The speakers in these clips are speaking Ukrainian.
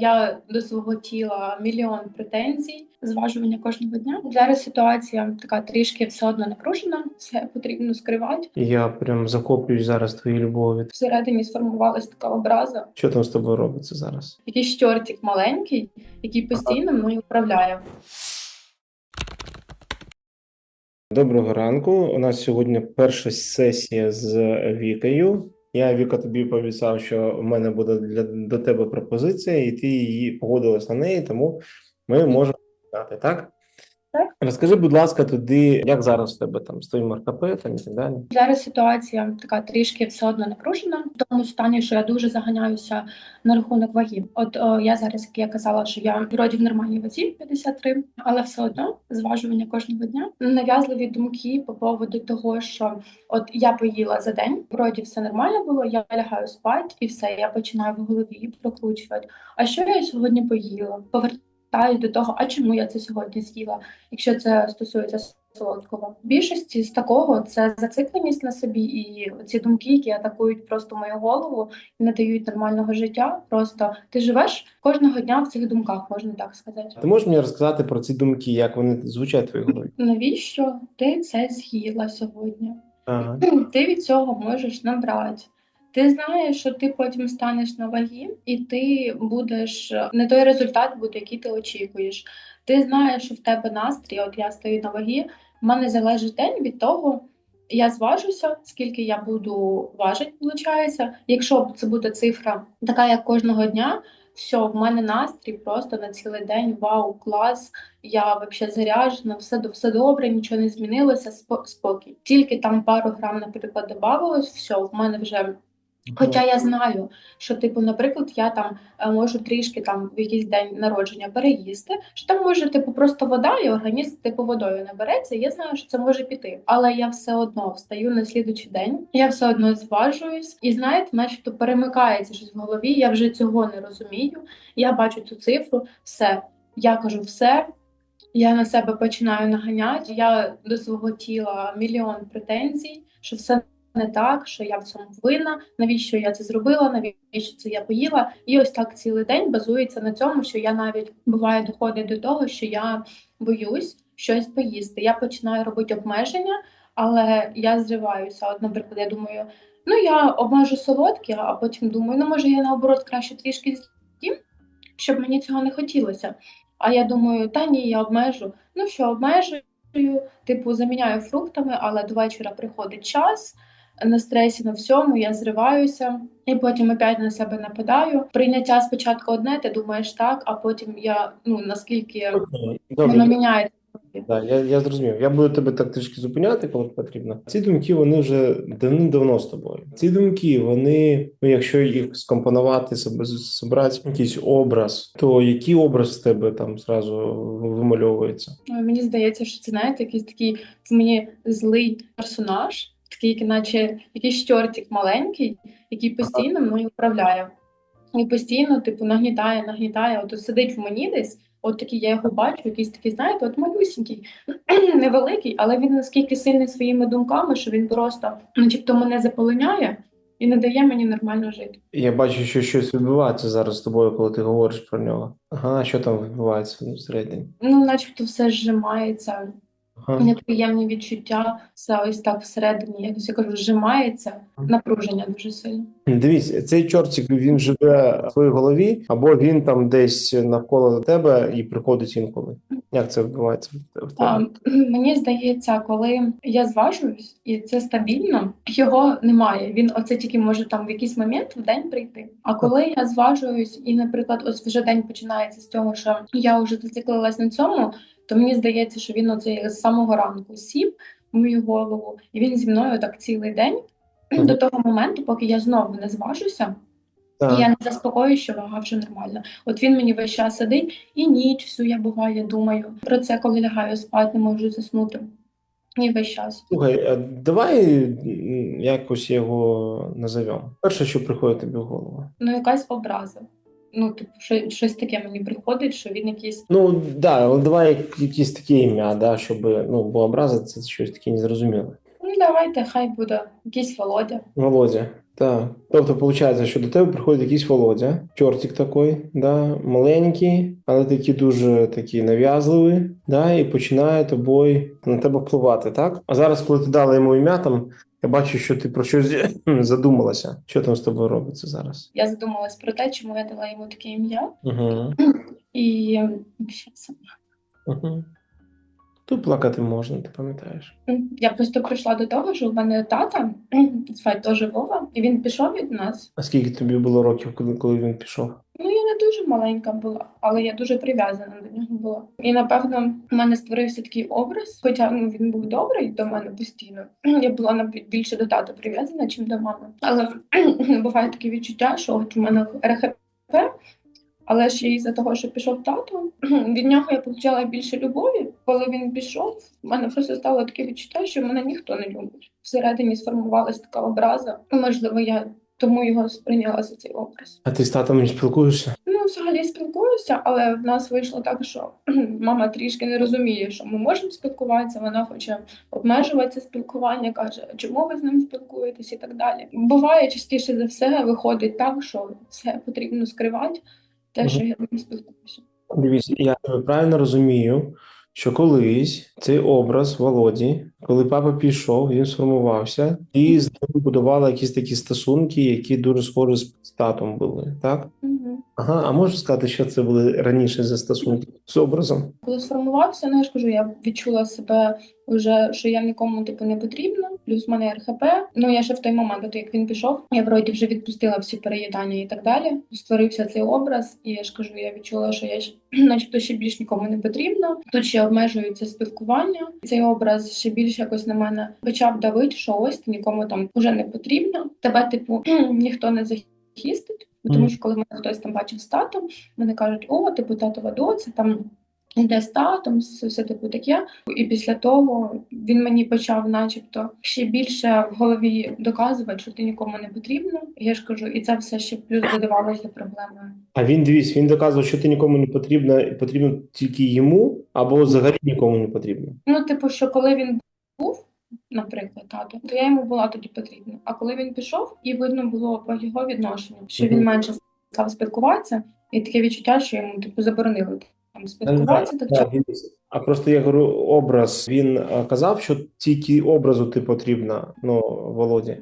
Я до свого тіла мільйон претензій, зважування кожного дня. Зараз ситуація така трішки все одно напружена, це потрібно скривати. Я прям захоплююсь зараз твоєю любов'ю. Всередині сформувалась така образа. Що там з тобою робиться зараз? Якийсь чортик маленький, який постійно мною управляє. Доброго ранку. У нас сьогодні перша сесія з Вікою. Я Віка тобі пообіцяв, що в мене буде для до тебе пропозиція, і ти її погодилась на неї, тому ми можемо дати так? Так. Розкажи, будь ласка, туди, як зараз у тебе там з твоїм РКП і так далі. Зараз ситуація така трішки все одно напружена, в тому стані, що я дуже заганяюся на рахунок ваги. От о, я зараз, як я казала, що я вроді в нормальній вазі 53, але все одно зважування кожного дня. Нав'язливі думки по поводу того, що от я поїла за день, вроді все нормально було. Я лягаю спати і все. Я починаю в голові прокручувати. А що я сьогодні поїла? Повертаюсь до того, а чому я це сьогодні з'їла, якщо це стосується солодкого. В більшості з такого це зацикленість на собі і ці думки, які атакують просто мою голову і не дають нормального життя. Просто ти живеш кожного дня в цих думках, можна так сказати. Ти можеш мені розказати про ці думки, як вони звучать в твоїй голові? Навіщо ти це з'їла сьогодні? Ага. Ти від цього можеш набрати. Ти знаєш, що ти потім станеш на вагі, і ти будеш не той результат буде, який ти очікуєш. Ти знаєш, що в тебе настрій, от я стою на вагі, в мене залежить день від того, я зважуся, скільки я буду важити, виходить. Якщо це буде цифра така, як кожного дня, все, в мене настрій просто на цілий день. Вау, клас! Я взагалі заряджена, все все добре, нічого не змінилося. спо- Спокій. Тільки там пару грам, наприклад, додавалось, все, в мене вже. Хоча я знаю, що, типу, наприклад, я там е, можу трішки там в якийсь день народження переїсти, що там може типу просто вода, і організм типу водою набереться. Я знаю, що це може піти. Але я все одно встаю на слідучий день, я все одно зважуюсь, і знаєте, начебто перемикається щось в голові. Я вже цього не розумію. Я бачу цю цифру, все. Я кажу все. Я на себе починаю наганяти. Я до свого тіла мільйон претензій, що все не так, що я в цьому винна, навіщо я це зробила, навіщо це я поїла. І ось так цілий день базується на цьому, що я навіть буває доходить до того, що я боюсь щось поїсти. Я починаю робити обмеження, але я зриваюся. От, наприклад, я думаю, ну я обмежу солодке, а потім думаю, ну може я наоборот краще трішки з'їм, щоб мені цього не хотілося. А я думаю, та ні, я обмежу. Ну що, обмежую, типу, заміняю фруктами, але до вечора приходить час на стресі на всьому, я зриваюся і потім опять на себе нападаю. Прийняття спочатку одне, ти думаєш так, а потім я ну наскільки Окей, воно міняється. Да, я, я зрозумів. Я буду тебе так трішки зупиняти, коли потрібно. Ці думки вони вже давним-давно з тобою. Ці думки, вони, ну якщо їх скомпонувати, зібрати якийсь образ, то який образ в тебе там зразу вимальовується? Мені здається, що це знаєте, якийсь такий в мені злий персонаж, такий, наче якийсь чортик маленький, який постійно мною управляє. І постійно, типу, нагнітає, нагнітає. От сидить в мені десь. От такий я його бачу, якийсь такий, знаєте, от малюсінький, невеликий, але він наскільки сильний своїми думками, що він просто, начебто, мене заполоняє і не дає мені нормально жити. Я бачу, що щось відбувається зараз з тобою, коли ти говориш про нього. Ага, що там відбувається всередині? Ну, начебто, все зжимається, Ага. неприємні відчуття, все ось так всередині, якось я кажу, зжимається, напруження дуже сильно. Дивіться, цей чортик він живе в своїй голові, або він там десь навколо тебе і приходить інколи. Як це відбувається А, мені здається, коли я зважуюсь, і це стабільно, його немає. Він оце тільки може там в якийсь момент в день прийти. А коли я зважуюсь, і, наприклад, ось вже день починається з того, що я вже зациклилась на цьому, то мені здається, що він оце з самого ранку сів в мою голову, і він зі мною так цілий день. Мгм. До того моменту, поки я знову не зважуся, Так. і я не заспокоюю, що вага вже нормальна. От він мені весь час сидить, і ніч всю я буває, думаю про це, коли лягаю спати, не можу заснути. І весь час. Слухай, а давай якось його назовемо. Перше, що приходить тобі в голову. Ну, якась образа. Ну, типу, що, щось таке мені приходить, що він якийсь. Ну да, давай як- якесь таке ім'я, да, щоб ну, бо образа це щось таке незрозуміле. Ну, давайте, хай буде якийсь Володя. Володя. Так. Тобто, виходить, що до тебе приходить якийсь Володя, чортик такий, да, маленький, але такий дуже такий нав'язливий, да, і починає тобою на тебе впливати, так? А зараз, коли ти дала йому ім'я, там я бачу, що ти про щось задумалася. Що там з тобою робиться зараз? Я задумалась про те, чому я дала йому таке ім'я. Угу. І щас. Угу. Тут плакати можна, ти пам'ятаєш. я просто прийшла до того, що в мене тата звать теж Вова, і він пішов від нас. А скільки тобі було років, коли, коли він пішов? Ну, я не дуже маленька була, але я дуже прив'язана до нього була. І напевно в мене створився такий образ, хоча ну він був добрий до мене постійно. Я була навіть більше до тата прив'язана, чим до мами. Але буває таке відчуття, що от у мене РХП, але ж і за того, що пішов тато, від нього я отримала більше любові. Коли він пішов, в мене просто стало таке відчуття, що мене ніхто не любить. Всередині сформувалася така образа. Можливо, я тому його сприйняла за цей образ. А ти з татом не спілкуєшся? Ну, взагалі спілкуюся, але в нас вийшло так, що мама трішки не розуміє, що ми можемо спілкуватися. Вона хоче обмежувати спілкування, каже, чому ви з ним спілкуєтесь і так далі. Буває частіше за все, виходить так, що це потрібно скривати, те, що я не спілкуюся. Дивіться, я правильно розумію, що колись цей образ Володі, коли папа пішов, він сформувався, і з ним будувала якісь такі стосунки, які дуже схожі з татом були, так? Ага, а можеш сказати, що це були раніше за стосунки з образом? Коли сформувався, ну я ж кажу, я відчула себе вже, що я нікому типу не потрібна. Плюс в мене РХП. Ну я ще в той момент, от як він пішов, я вроді вже відпустила всі переїдання і так далі. Створився цей образ, і я ж кажу, я відчула, що я начебто ще більш нікому не потрібна. Тут ще обмежується спілкування. Цей образ ще більше якось на мене почав давити, що ось ти нікому там уже не потрібно. Тебе, типу, ніхто не захистить. Тому що коли мене хтось там бачив з татом, вони кажуть, о, типу татова доця там. Йде з татом, все типу таке. І після того він мені почав, начебто, ще більше в голові доказувати, що ти нікому не потрібно. Я ж кажу, і це все ще плюс додавалося проблемою. А він дивись, він доказував, що ти нікому не потрібна, потрібно тільки йому, або взагалі нікому не потрібно. Ну, типу, що коли він був, наприклад, тато, то я йому була тоді потрібна. А коли він пішов, і видно було по його відношенню, що він менше став спілкуватися, і таке відчуття, що йому типу заборонили там спілкуватися так Так. А просто я говорю, образ він казав, що тільки образу ти потрібна, ну, Володі,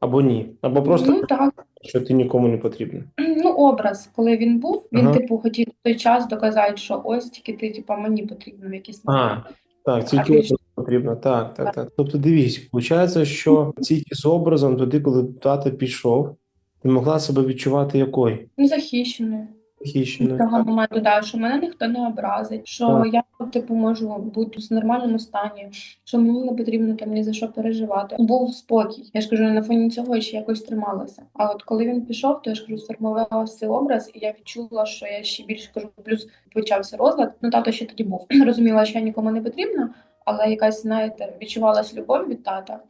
або ні. Або просто Ну так. що ти нікому не потрібна. Ну, образ, коли він був, він, Ага. типу, хотів в той час доказати, що ось тільки ти, типу, мені потрібно в якийсь А. Так, тільки потрібно. Так, так, так. Тобто дивись, виходить, що тільки з образом, тоді, коли тато пішов, ти могла себе відчувати якою? Ну, захищеною. Захищеною. Того моменту, да, що мене ніхто не образить, що Так. я типу можу бути в нормальному стані, що мені не потрібно там ні за що переживати. Був спокій. Я ж кажу, на фоні цього ще якось трималася. А от коли він пішов, то я ж кажу, сформувався цей образ, і я відчула, що я ще більше кажу, плюс почався розлад. Ну тато ще тоді був. Розуміла, що я нікому не потрібна. Але якась, знаєте, відчувалась любов від тата,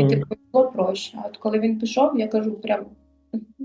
і типу було проще. А от коли він пішов, я кажу, прям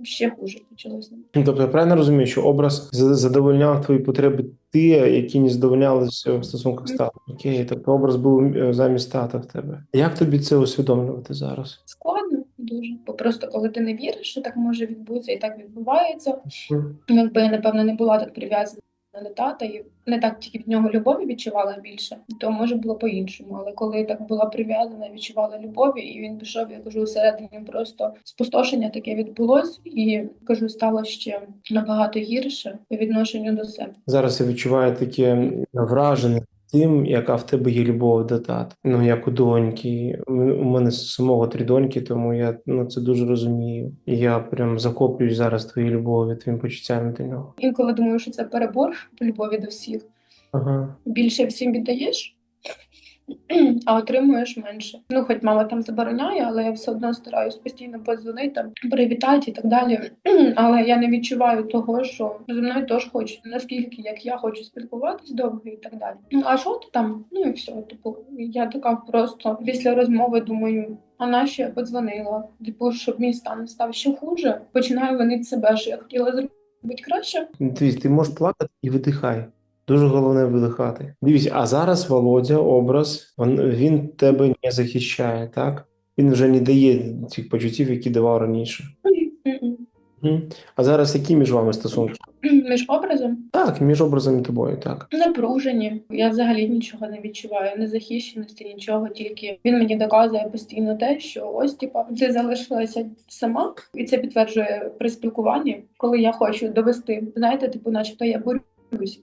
ще хуже почалося. Тобто я правильно розумію, що образ за- задовольняв твої потреби ті, які не задовольнялися в стосунках з татом. Окей, тобто образ був е, замість тата в тебе. Як тобі це усвідомлювати зараз? Складно дуже, бо просто коли ти не віриш, що так може відбутися, і так відбувається. Ну, Якби я напевно не була так прив'язана до тата, і не так тільки від нього любові відчувала більше, то може було по-іншому. Але коли так була прив'язана, відчувала любові, і він пішов, я кажу, всередині просто спустошення таке відбулось, і кажу, стало ще набагато гірше по відношенню до себе. Зараз я відчуваю таке вражене тим, яка в тебе є любов до тата. Ну як у доньки. У мене самого три доньки, тому я ну це дуже розумію. Я прям захоплююсь зараз твоєю любов'ю, твоїм почуттям до нього. Інколи думаю, що це перебор любові до всіх. Ага. більше всім віддаєш, а отримуєш менше. Ну, хоч мама там забороняє, але я все одно стараюсь постійно подзвонити, привітати і так далі. Але я не відчуваю того, що зі мною теж хочуть, наскільки як я хочу спілкуватись довго і так далі. Ну а що ти там? Ну і все. Типу, я така просто після розмови думаю. А нащо я подзвонила? Типу, щоб мій стан став ще хуже. Починаю винити себе, що я хотіла зробити краще. Дивись, ти можеш плакати і видихай. Дуже головне видихати. Дивись, а зараз Володя, образ, він, він тебе не захищає, так? Він вже не дає цих почуттів, які давав раніше. А зараз які між вами стосунки? Між образом Так, між образом і тобою, так. напружені. Я взагалі нічого не відчуваю, незахищеності, нічого. Тільки він мені доказує постійно те, що ось типа ти залишилася сама, і це підтверджує при спілкуванні, коли я хочу довести. Знаєте, типу, начебто я борюсь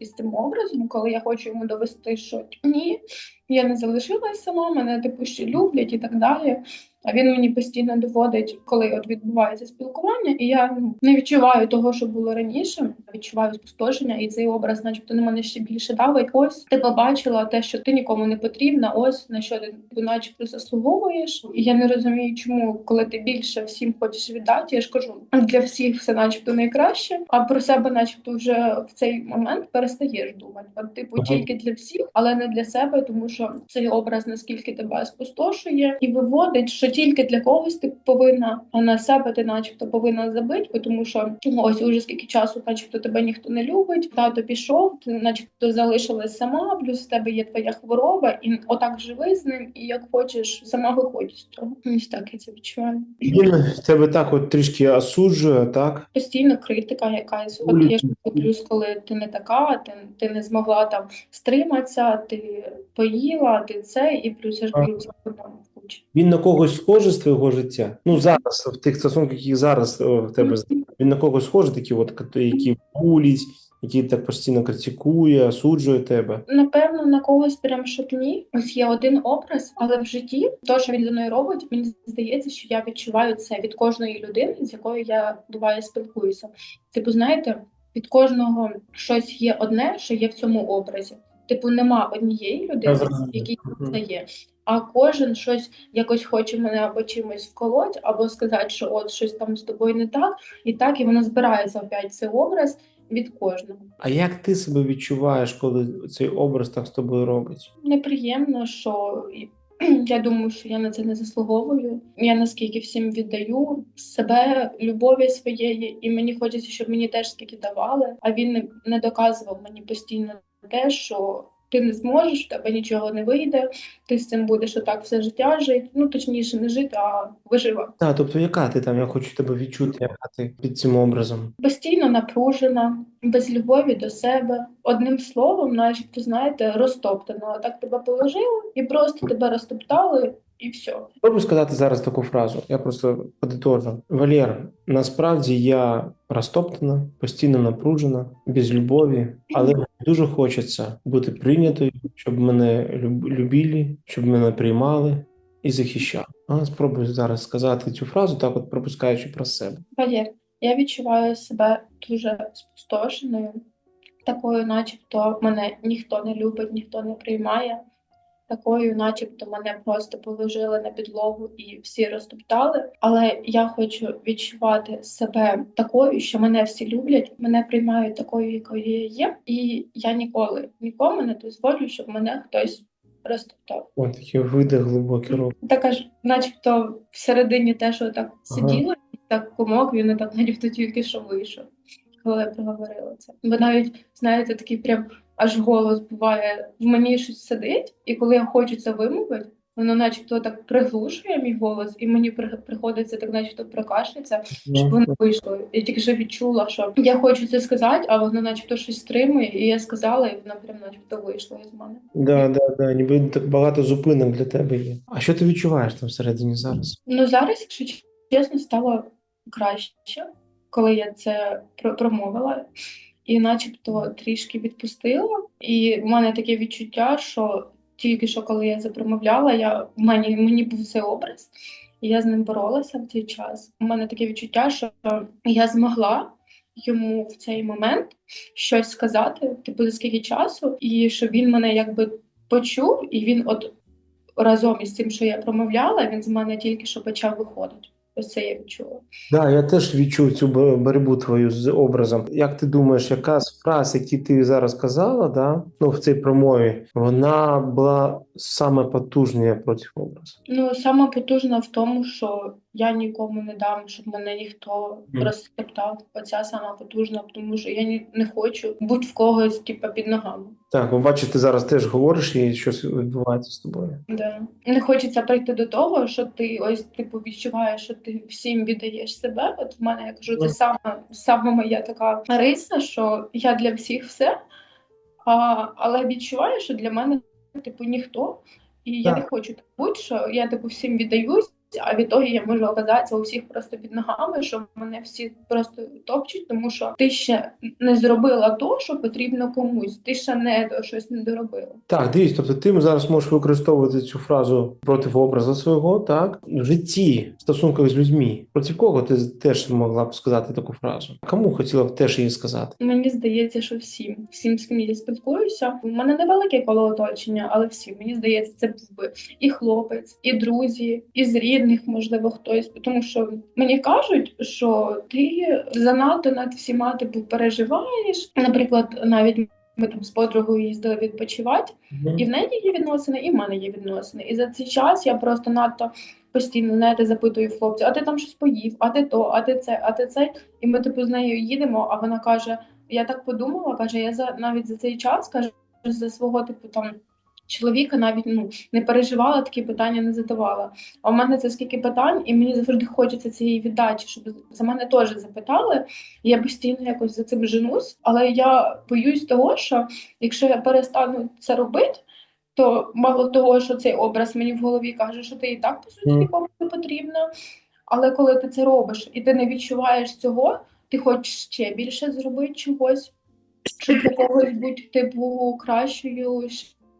із тим образом, коли я хочу йому довести, що ні, я не залишилась сама, мене типу ще люблять і так далі. А він мені постійно доводить, коли от відбувається спілкування, і я ну, не відчуваю того, що було раніше. Відчуваю спустошення, і цей образ, начебто, на мене ще більше давить. Ось ти побачила те, що ти нікому не потрібна. Ось на що ти, ти начебто заслуговуєш. І я не розумію, чому, коли ти більше всім хочеш віддати, я ж кажу, для всіх все начебто найкраще, а про себе, начебто, вже в цей момент перестаєш думати. От, типу, Ага. тільки для всіх, але не для себе, тому що цей образ наскільки тебе спустошує і виводить, що тільки для когось ти повинна, а на себе ти, начебто, повинна забити, тому що ось уже скільки часу, начебто, тебе ніхто не любить. Тато пішов, ти, начебто, залишилась сама, плюс в тебе є твоя хвороба, і отак живи з ним, і як хочеш, сама виходь з цього. Ось так я це відчуваю. Він тебе так от трішки осуджує, так? Постійно критика якась. От я ж плюс, коли ти не така, ти, ти не змогла там стриматися, ти поїла, ти це, і плюс я ж кажу, це там. Він на когось схожий з твого життя? Ну зараз, в тих стосунках, які зараз о, в тебе він на когось схожий, такі от, які булять, які так постійно критикує, осуджує тебе. Напевно, на когось прям щоб ні. Ось є один образ, але в житті то, що він зі мною робить, мені здається, що я відчуваю це від кожної людини, з якою я буває спілкуюся. Типу, знаєте, від кожного щось є одне, що є в цьому образі. Типу, нема однієї людини, якій Мгм. це є. А кожен щось якось хоче мене або чимось вколоть, або сказати, що от щось там з тобою не так, і так, і воно збирається опять цей образ від кожного. А як ти себе відчуваєш, коли цей образ так з тобою робить? неприємно, що я думаю, що я на це не заслуговую. Я наскільки всім віддаю себе, любові своєї, і мені хочеться, щоб мені теж скільки давали. А він не доказував мені постійно те, що ти не зможеш, в тебе нічого не вийде, ти з цим будеш отак все життя жити. Ну точніше, не жити, а виживати. Так, тобто, яка ти там? Я хочу тебе відчути, яка ти під цим образом. Постійно напружена, без любові до себе. Одним словом, начебто, знаєте, розтоптана. Так тебе положили і просто тебе розтоптали, і все. Спробуй сказати зараз таку фразу. Я просто подитожу. Валєр, насправді я розтоптана, постійно напружена, без любові, але дуже хочеться бути прийнятою, щоб мене люб- любили, щоб мене приймали і захищали. А спробуй зараз сказати цю фразу, так от пропускаючи про себе. Валєр, я відчуваю себе дуже спустошеною, такою, начебто, мене ніхто не любить, ніхто не приймає. Такою, начебто, мене просто положили на підлогу і всі розтоптали. Але я хочу відчувати себе такою, що мене всі люблять, мене приймають такою, якою я є, і я ніколи нікому не дозволю, щоб мене хтось розтоптав. Ось такі видих глибокі робить. Така ж, начебто, всередині те, що так Ага. сиділо, так комок, він і так начебто тільки що вийшов, коли я проговорила це. Бо навіть, знаєте, такий прям аж голос буває, в мені щось сидить, і коли я хочу це вимовити, воно начебто так приглушує мій голос, і мені приходиться так, начебто, прокашлятися, щоб воно вийшло. Я тільки що відчула, що я хочу це сказати, а воно начебто щось стримує, і я сказала, і воно прям начебто вийшло із мене. Да, да, да, ніби так багато зупинок для тебе є. А що ти відчуваєш там всередині зараз? Ну зараз, якщо чесно, стало краще, коли я це про- промовила, і начебто трішки відпустила. І в мене таке відчуття, що тільки що коли я це промовляла, я в мені, мені був цей образ, і я з ним боролася в цей час. У мене таке відчуття, що я змогла йому в цей момент щось сказати, типу за скільки часу, і щоб він мене якби почув, і він от разом із тим, що я промовляла, він з мене тільки що почав виходити. Ось це я відчула. Да, я теж відчув цю боротьбу твою з образом. Як ти думаєш, яка з фраз, які ти зараз казала, да, ну в цій промові, вона була саме потужніша проти образу? Ну, саме потужна в тому, що я нікому не дам, щоб мене ніхто Мгм. розтоптав. Оця сама потужна, тому що я ні, не хочу бути в когось, типу, під ногами. Так, ви бачите, ти зараз теж говориш і щось відбувається з тобою. Да. Не хочеться прийти до того, що ти ось типу відчуваєш, що ти всім віддаєш себе. От в мене я кажу, це саме саме моя така риса, що я для всіх все, а, але відчуваю, що для мене типу ніхто. І я не хочу так бути, що я типу всім віддаюсь, а відтоді я можу оказатися у всіх просто під ногами, що мене всі просто топчуть, тому що ти ще не зробила то, що потрібно комусь. Ти ще не до щось не доробила. Так, дивись, тобто ти зараз можеш використовувати цю фразу проти образу свого, так в житті, в стосунках з людьми. Проти кого ти теж могла б сказати таку фразу? Кому хотіла б теж її сказати? Мені здається, що всім, всім, з ким я спілкуюся. У мене невелике коло оточення, але всім мені здається, це був би і хлопець, і друзі, і з рідних, можливо, хтось. Тому що мені кажуть, що ти занадто над всіма типу переживаєш. Наприклад, навіть ми там з подругою їздили відпочивати, і в неї є відносини, і в мене є відносини. І за цей час я просто надто постійно знаєте, запитую хлопця, а ти там щось поїв, а ти то, а ти це, а ти це. І ми типу з нею їдемо, а вона каже: Я так подумала, каже, я за навіть за цей час каже, за свого типу там. Чоловіка навіть ну не переживала, такі питання не задавала. А в мене це скільки питань, і мені завжди хочеться цієї віддачі, щоб за мене теж запитали. Я постійно якось за цим женусь, але я боюсь того, що якщо я перестану це робити, то мало того, що цей образ мені в голові каже, що ти і так по суті нікому не потрібна. Але коли ти це робиш і ти не відчуваєш цього, ти хочеш ще більше зробити чогось, щоб для когось бути типу кращою.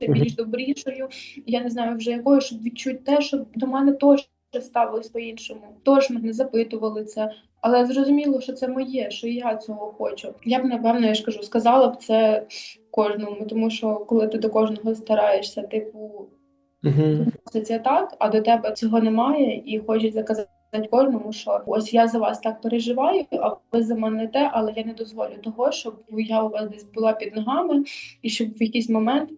Більш добрішою. Я не знаю вже якою, щоб відчути те, що до мене теж ставилось по-іншому. Тож мене запитували це. Але зрозуміло, що це моє, що я цього хочу. Я б напевно, я ж кажу, сказала б це кожному, тому що коли ти до кожного стараєшся, типу, Угу. це так, а до тебе цього немає, і хочеться казати кожному, що ось я за вас так переживаю, а ви за мене те, але я не дозволю того, щоб я у вас десь була під ногами, і щоб в якийсь момент,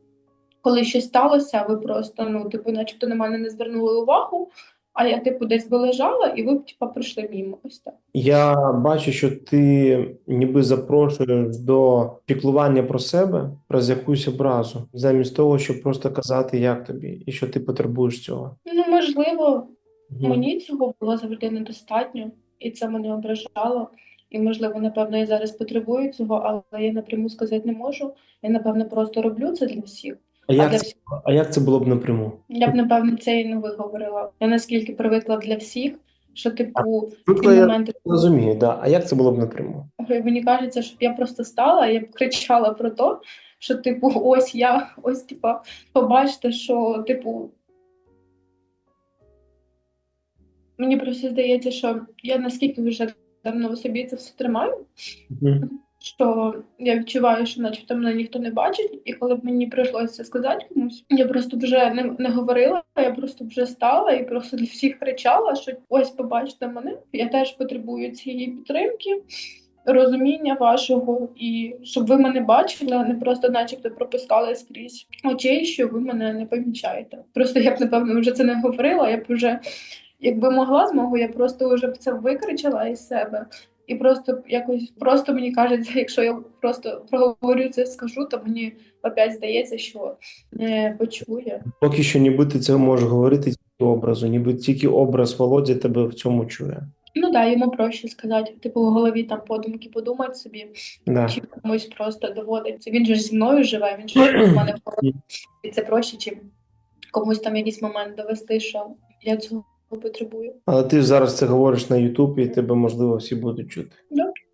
коли щось сталося, ви просто ну, типу, начебто на мене не звернули увагу. А я, типу, десь би лежала, і ви б типу, пройшли мимо. Ось так. Я бачу, що ти ніби запрошуєш до піклування про себе, про якусь образу, замість того, щоб просто казати, як тобі, і що ти потребуєш цього. Ну, можливо, Мгм. Мені цього було завжди недостатньо, і це мене ображало. І, можливо, напевно, я зараз потребую цього, але я напряму сказати не можу. Я, напевно, просто роблю це для всіх. А А як для це, а як це було б напряму? я б, напевно, це і не виговорила. Я наскільки привикла для всіх, що, типу, ці моменти, розумію, да. А як це було б напряму? Мені кажеться, щоб я просто стала, я б кричала про те, що, типу, ось я, ось, типа, побачите, що, типу. Мені просто здається, що я наскільки вже давно в собі це все тримаю, Мгм. Що я відчуваю, що начебто мене ніхто не бачить, і коли б мені прийшлося сказати комусь, я просто вже не, не говорила, я просто вже стала і просто для всіх кричала, що ось побачите мене, я теж потребую цієї підтримки. Розуміння вашого, і щоб ви мене бачили, не просто, начебто, пропускали скрізь очей, що ви мене не помічаєте. Просто я б напевно вже це не говорила. Я б вже, якби могла змогу, я просто вже б це викричала із себе. І просто якось просто мені кажеться, якщо я просто проговорю це, скажу, то мені опять здається, що не почує. Поки що, ніби ти це можеш говорити образу, ніби тільки образ Володі тебе в цьому чує. Ну да, йому проще сказати, типу, в голові там подумки подумати собі, Да. чи комусь просто доводиться. Він же ж зі мною живе, він же ж в мене в голові. І це проще, чим комусь там якийсь момент довести, що я цього потребую. Але ти ж зараз це говориш на Ютубі, і тебе, можливо, всі будуть чути.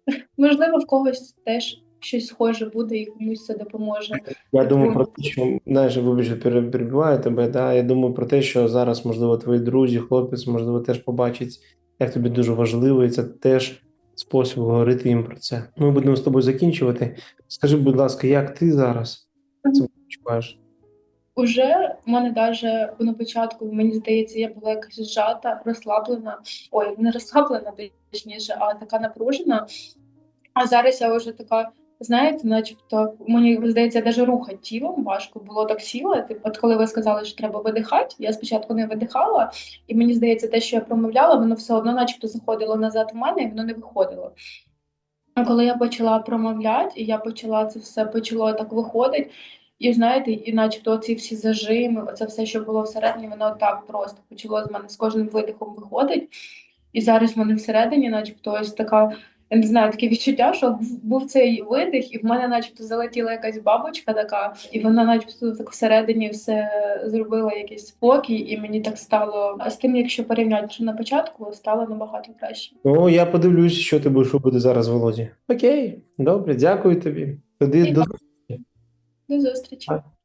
Можливо, в когось теж щось схоже буде і комусь це допоможе. Я думаю про те, що знаєш, вибач, що перебиваю тебе. Да? Я думаю про те, що зараз, можливо, твої друзі, хлопець, можливо, теж побачить, як тобі дуже важливо, і це теж спосіб говорити їм про це. Ми будемо з тобою закінчувати. Скажи, будь ласка, як ти зараз це відчуваєш? Уже в мене даже на початку, мені здається, я була якась зжата, розслаблена. Ой, не розслаблена, точніше, а така напружена. А зараз я вже така знаєте, начебто, мені здається, навіть рухати тілом важко було так сіла. Типу, от коли ви сказали, що треба видихати, я спочатку не видихала, і мені здається, те, що я промовляла, воно все одно, начебто, заходило назад в мене, і воно не виходило. А коли я почала промовляти, і я почала це все почало так виходити, і знаєте, і начебто ці всі зажими, оце все, що було всередині, воно так просто почало з мене з кожним видихом виходить. І зараз в мене всередині, начебто, ось така, я не знаю, таке відчуття, що був- цей видих, і в мене, начебто, залетіла якась бабочка така, і вона, начебто, так всередині все зробила якийсь спокій, і мені так стало а з тим, якщо порівняти що на початку, стало набагато краще. Ну, я подивлюсь, що ти будеш робити зараз, Володі. Окей, добре, дякую тобі. Тоді І до dos obstrutivos. Tipo.